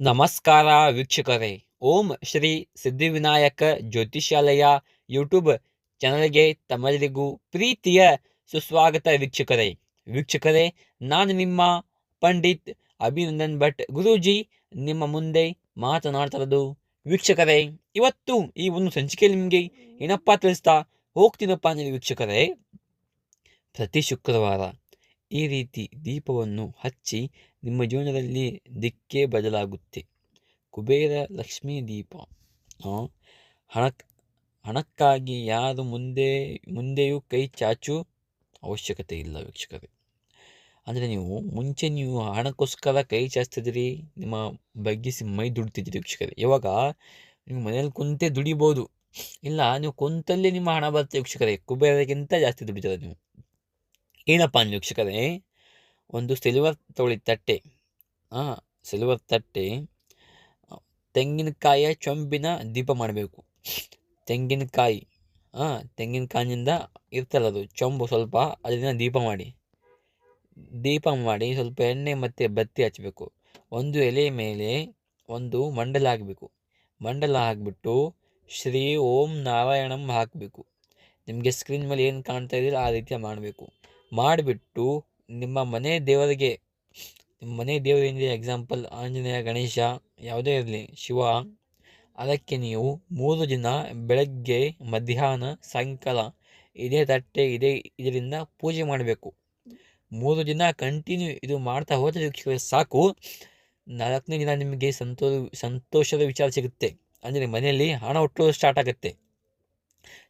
ನಮಸ್ಕಾರ ವೀಕ್ಷಕರೇ. ಓಂ ಶ್ರೀ ಸಿದ್ಧಿವಿನಾಯಕ ಜ್ಯೋತಿಷಾಲಯ ಯೂಟ್ಯೂಬ್ ಚಾನಲ್ಗೆ ತಮ್ಮೆಲ್ಲರಿಗೂ ಪ್ರೀತಿಯ ಸುಸ್ವಾಗತ ವೀಕ್ಷಕರೇ. ವೀಕ್ಷಕರೇ, ನಾನು ನಿಮ್ಮ ಪಂಡಿತ್ ಅಭಿನಂದನ್ ಭಟ್ ಗುರೂಜಿ. ನಿಮ್ಮ ಮುಂದೆ ಮಾತನಾಡ್ತಿರೋದು ವೀಕ್ಷಕರೇ, ಇವತ್ತು ಈ ಒಂದು ಸಂಚಿಕೆಯಲ್ಲಿ ನಿಮಗೆ ಏನಪ್ಪ ತಿಳಿಸ್ತಾ ಹೋಗ್ತೀನಪ್ಪ ನೀವು ವೀಕ್ಷಕರೇ, ಪ್ರತಿ ಶುಕ್ರವಾರ ಈ ರೀತಿ ದೀಪವನ್ನು ಹಚ್ಚಿ ನಿಮ್ಮ ಜೀವನದಲ್ಲಿ ದಿಕ್ಕೇ ಬದಲಾಗುತ್ತೆ. ಕುಬೇರ ಲಕ್ಷ್ಮೀ ದೀಪ. ಹಣ ಹಣಕ್ಕಾಗಿ ಯಾರು ಮುಂದೆ, ಮುಂದೆಯೂ ಕೈ ಚಾಚು ಅವಶ್ಯಕತೆ ಇಲ್ಲ ವೀಕ್ಷಕರೇ. ಅಂದರೆ ನೀವು ಮುಂಚೆ ನೀವು ಹಣಕ್ಕೋಸ್ಕರ ಕೈ ಚಾಚ್ತಿದ್ರಿ, ನಿಮ್ಮ ಬಗ್ಗಿಸಿ ಮೈ ದುಡ್ತಿದ್ದೀರಿ ವೀಕ್ಷಕರೇ. ಇವಾಗ ನೀವು ಮನೇಲಿ ಕುಂತೆ ದುಡಿಬೋದು. ಇಲ್ಲ, ನೀವು ಕುಂತಲ್ಲಿ ನಿಮ್ಮ ಹಣ ಬರುತ್ತೆ ವೀಕ್ಷಕರೇ. ಕುಬೇರಕ್ಕಿಂತ ಜಾಸ್ತಿ ದುಡಿತಾರೆ ನೀವು. ಏನಪ್ಪ ವೀಕ್ಷಕರೇ? ಒಂದು ಸಿಲ್ವರ್ ತೊಳಿ ತಟ್ಟೆ. ಹಾಂ ಸಿಲ್ವರ್ ತಟ್ಟೆ ತೆಂಗಿನಕಾಯಿಯ ಚೊಂಬಿನ ದೀಪ ಮಾಡಬೇಕು. ತೆಂಗಿನಕಾಯಿ ಹಾಂ ತೆಂಗಿನಕಾಯಿನಿಂದ ಇರ್ತಲ್ಲ ಅದು ಚೊಂಬು ಸ್ವಲ್ಪ ಅದರಿಂದ ದೀಪ ಮಾಡಿ. ದೀಪ ಮಾಡಿ ಸ್ವಲ್ಪ ಎಣ್ಣೆ ಮತ್ತು ಬತ್ತಿ ಹಚ್ಚಬೇಕು ಒಂದು ಎಲೆ ಮೇಲೆ ಒಂದು ಮಂಡಲ ಹಾಕಬೇಕು. ಮಂಡಲ ಹಾಕಿಬಿಟ್ಟು ಶ್ರೀ ಓಂ ನಾರಾಯಣಂ ಹಾಕಬೇಕು. ನಿಮಗೆ ಸ್ಕ್ರೀನ್ ಮೇಲೆ ಏನು ಕಾಣ್ತಾ ಇದ್ದೀರ ಆ ರೀತಿ ಮಾಡಬೇಕು. ಮಾಡಿಬಿಟ್ಟು ನಿಮ್ಮ ಮನೆ ದೇವರಿಗೆ, ನಿಮ್ಮ ಮನೆ ದೇವರಿಂದ ಎಕ್ಸಾಂಪಲ್ ಆಂಜನೇಯ, ಗಣೇಶ ಯಾವುದೇ ಇರಲಿ, ಶಿವ, ಅದಕ್ಕೆ ನೀವು ಮೂರು ದಿನ ಬೆಳಗ್ಗೆ, ಮಧ್ಯಾಹ್ನ, ಸಾಯಂಕಾಲ ಇದೇ ತಟ್ಟೆ, ಇದೇ ಇದರಿಂದ ಪೂಜೆ ಮಾಡಬೇಕು. ಮೂರು ದಿನ ಕಂಟಿನ್ಯೂ ಇದು ಮಾಡ್ತಾ ಹೋದರೆ ಸಾಕು. ನಾಲ್ಕನೇ ದಿನ ನಿಮಗೆ ಸಂತೋ, ಸಂತೋಷದ ವಿಚಾರ ಸಿಗುತ್ತೆ. ಅಂದರೆ ಮನೆಯಲ್ಲಿ ಹಣ ಹುಟ್ಟೋದು ಸ್ಟಾರ್ಟ್ ಆಗುತ್ತೆ.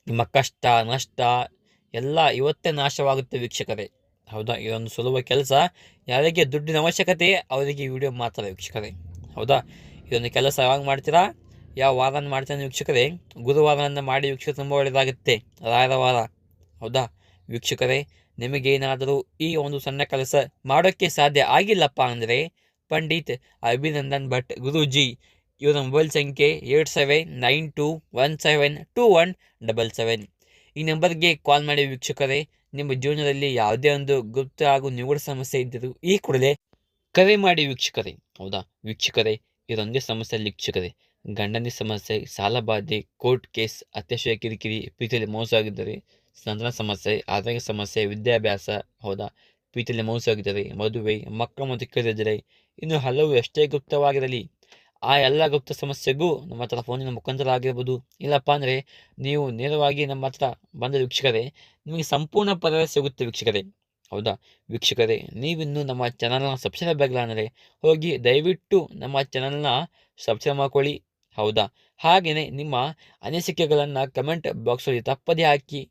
ನಿಮ್ಮ ಕಷ್ಟ, ನಷ್ಟ ಎಲ್ಲ ಇವತ್ತೇ ನಾಶವಾಗುತ್ತೆ ವೀಕ್ಷಕರೇ. ಹೌದಾ? ಇದೊಂದು ಸುಲಭ ಕೆಲಸ. ಯಾರಿಗೆ ದುಡ್ಡಿನ ಅವಶ್ಯಕತೆ, ಅವರಿಗೆ ವಿಡಿಯೋ ಮಾಡ್ತಾರೆ ವೀಕ್ಷಕರೇ. ಹೌದಾ? ಇದೊಂದು ಕೆಲಸ ಯಾವಾಗ ಮಾಡ್ತೀರಾ? ಯಾವ ವಾರ ಮಾಡ್ತಾನೆ ವೀಕ್ಷಕರೇ? ಗುರುವಾರನ ಮಾಡಿ ವೀಕ್ಷಕ ತುಂಬ ಒಳ್ಳೆಯದಾಗುತ್ತೆ. ರಾಯರ ವಾರ. ಹೌದಾ? ವೀಕ್ಷಕರೇ ನಿಮಗೇನಾದರೂ ಈ ಒಂದು ಸಣ್ಣ ಕೆಲಸ ಮಾಡೋಕ್ಕೆ ಸಾಧ್ಯ ಆಗಿಲ್ಲಪ್ಪ ಅಂದರೆ ಪಂಡಿತ್ ಅಭಿನಂದನ್ ಭಟ್ ಗುರೂಜಿ. ಇವರ ಮೊಬೈಲ್ ಸಂಖ್ಯೆ eight seven nine two one seven two one double seven. ಈ ನಂಬರ್ಗೆ ಕಾಲ್ ಮಾಡಿ ವೀಕ್ಷಕರೇ, ನಿಮ್ಮ ಜೀವನದಲ್ಲಿ ಯಾವುದೇ ಒಂದು ಗುಪ್ತ ಹಾಗೂ ನಿಗೂಢ ಸಮಸ್ಯೆ ಇದ್ದರೂ ಈ ಕೂಡಲೇ ಕರೆ ಮಾಡಿ ವೀಕ್ಷಕರೇ. ಹೌದಾ? ವೀಕ್ಷಕರೇ, ಇದೊಂದೇ ಸಮಸ್ಯೆ ವೀಕ್ಷಕರೇ. ಗಂಡನ ಸಮಸ್ಯೆ ಸಾಲಬಾಧೆ ಕೋರ್ಟ್ ಕೇಸ್, ಅತ್ಯಾಶಯ ಕಿರಿಕಿರಿ ಪ್ರೀತಿಯಲ್ಲಿ ಮೋಸ ಆಗಿದ್ದರೆ. ಸಂತಾನ ಸಮಸ್ಯೆ ಆರೋಗ್ಯ ಸಮಸ್ಯೆ, ವಿದ್ಯಾಭ್ಯಾಸ, ಹೌದಾ? ಪ್ರೀತಿಯಲ್ಲಿ ಮೋಸ ಆಗಿದ್ದರೆ. ಮದುವೆ, ಮಕ್ಕಳು ಮತ್ತು ಕೇಳಿದರೆ ಇನ್ನು ಹಲವು ಎಷ್ಟೇ ಗುಪ್ತವಾಗಿರಲಿ ಆ ಎಲ್ಲ ಗುಪ್ತ ಸಮಸ್ಯೆಗೂ ನಮ್ಮ ಹತ್ರ ಫೋನಿನ ಮುಖಾಂತರ ಆಗಿರ್ಬೋದು. ಇಲ್ಲಪ್ಪ ಅಂದರೆ ನೀವು ನೇರವಾಗಿ ನಮ್ಮ ಹತ್ರ ಬಂದ ವೀಕ್ಷಕರೇ, ನಿಮಗೆ ಸಂಪೂರ್ಣ ಪರಿಹಾರ ಸಿಗುತ್ತೆ ವೀಕ್ಷಕರೇ. ಹೌದಾ? ವೀಕ್ಷಕರೇ, ನೀವಿನ್ನು ನಮ್ಮ ಚಾನಲ್ನ ಸಬ್ಸ್ಕ್ರೈಬ್ ಆಗಿಲ್ಲ ಅಂದರೆ ಹೋಗಿ ದಯವಿಟ್ಟು ನಮ್ಮ ಚಾನಲ್ನ ಸಬ್ಸ್ಕ್ರೈಬ್ ಮಾಡ್ಕೊಳ್ಳಿ. ಹೌದಾ? ಹಾಗೆಯೇ ನಿಮ್ಮ ಅನಿಸಿಕೆಗಳನ್ನು ಕಮೆಂಟ್ ಬಾಕ್ಸಲ್ಲಿ ತಪ್ಪದೇ ಹಾಕಿ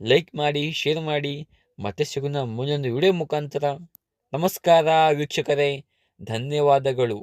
ಲೈಕ್ ಮಾಡಿ ಶೇರ್ ಮಾಡಿ. ಮತ್ತೆ ಸಿಗೋಣ ಮುಂದೊಂದು ವಿಡಿಯೋ ಮುಖಾಂತರ. ನಮಸ್ಕಾರ ವೀಕ್ಷಕರೇ. ಧನ್ಯವಾದಗಳು.